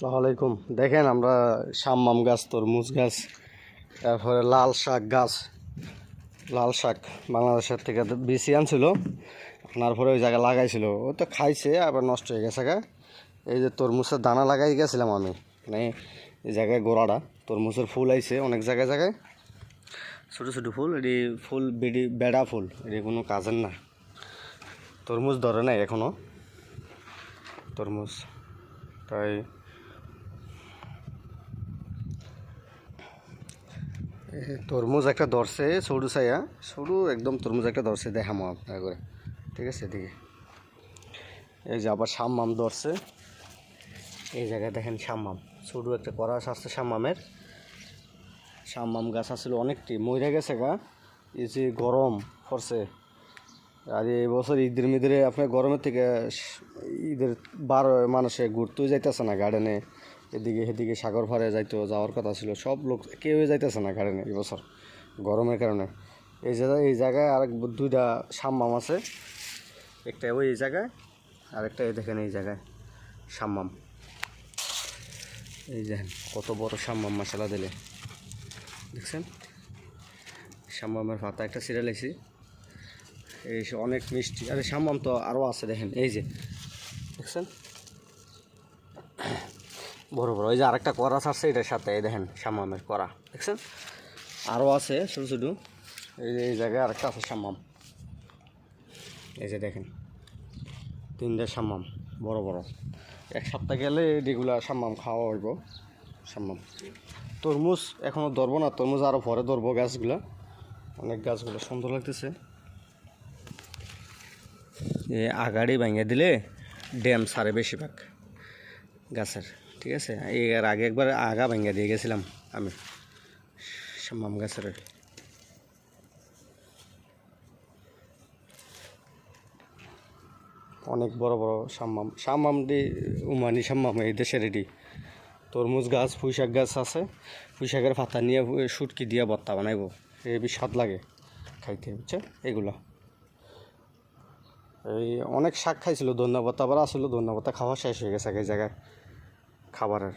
আলাইকুম। দেখেন আমরা সাম্মাম গাছ, তরমুজ গাছ, তারপরে লাল শাক গাছ। লাল শাক বাংলাদেশের থেকে বেশি আনছিল আনার পরে ওই জায়গায় লাগাইছিল। ও তো খাইছে, আবার নষ্ট হয়ে গেছে গা। এই যে তরমুজের দানা লাগাই গেছিলাম আমি মানে এই জায়গায় গোড়াটা, তরমুজের ফুল আইছে অনেক জায়গায় জায়গায়। ছোটো ছোটো ফুল, এটি ফুল বেডি, বেড়া ফুল, এটি কোনো কাজের না। তরমুজ ধরে নাই এখনও তরমুজ, তাই তরমুজ একটা ধরছে, সরু ছাইয়া সরু একদম তরমুজ একটা ধরছে, দেখামো আপনার করে। ঠিক আছে, এদিকে। এই যে আবার সাম্মাম ধরছে। এই জায়গায় দেখেন সাম্মাম। সরু একটা করা আসছে সাম্মামের। সাম্মাম গাছ আসলে অনেকটি। মরে গেছে গা। এই যে গরম পড়ছে। আর এই বছর ঈদের মিদের আপনার গরমের থেকে ঈদের বার মানুষে ঘুরতেও যাইতেছে না গার্ডেনে। এদিকে সেদিকে সাগর ফারে যাইতো, যাওয়ার কথা ছিল। সব লোক কেউই যাইতেছে না কারণে এই বছর? গরমের কারণে। এই জায়গায় এই জায়গায় আর দুইটা সাম্মাম আছে। একটা ওই এই জায়গায় আর একটা এই দেখেন এই জায়গায়, সাম্মাম। এই দেখেন, কত বড় সাম্মাম মশলা দিলে। দেখছেন? সাম্মামের পাতা, একটা সিরিয়াল আইছি। এই অনেক মিষ্টি, আরে সামাম তো আরও আছে দেখেন, এই যে। দেখছেন? বড় বড় ওই যে আরেকটা করা ছাড়ছে এটার সাথে, এই দেখেন সামামের করা, দেখছেন? আরও আছে ছোটো ছোটো এই যে এই জায়গায় আরেকটা আছে সামাম এই যে দেখেন, তিনটে সামাম বড় বড়। এক সপ্তাহ গেলে রেগুলার সামাম খাওয়া হইব সামাম তরমুজ এখনও ধরবো না, তরমুজ আরও পরে ধরবো গাছগুলো। অনেক গাছগুলো সুন্দর লাগতেছে। এ আগাড়ি ভেঙে দিলে ড্যাম সারে বেশিরভাগ গাছের। ঠিক আছে? এর আগে একবার আগা ভেঙে দিয়ে গেছিলাম আমি, সাম্মাম গাছের। অনেক বড় বড় সাম্মাম সাম্মাম দি উমানি সাম্মাম এই দেশের এটি তরমুজ গাছ, পুঁইশাক গাছ আছে, পুঁইশাকের পাতা নিয়ে শুটকি দিয়ে বত্তা বানাইব। বেশ স্বাদ লাগে খাইতে, বুঝছে? এগুলো। এই অনেক শাক খাইছিল, ধন্যবাদ। আবার আসলে ধন্যবাদ, খাওয়া শেষ হয়ে গেছে এক জায়গায়। খাবারের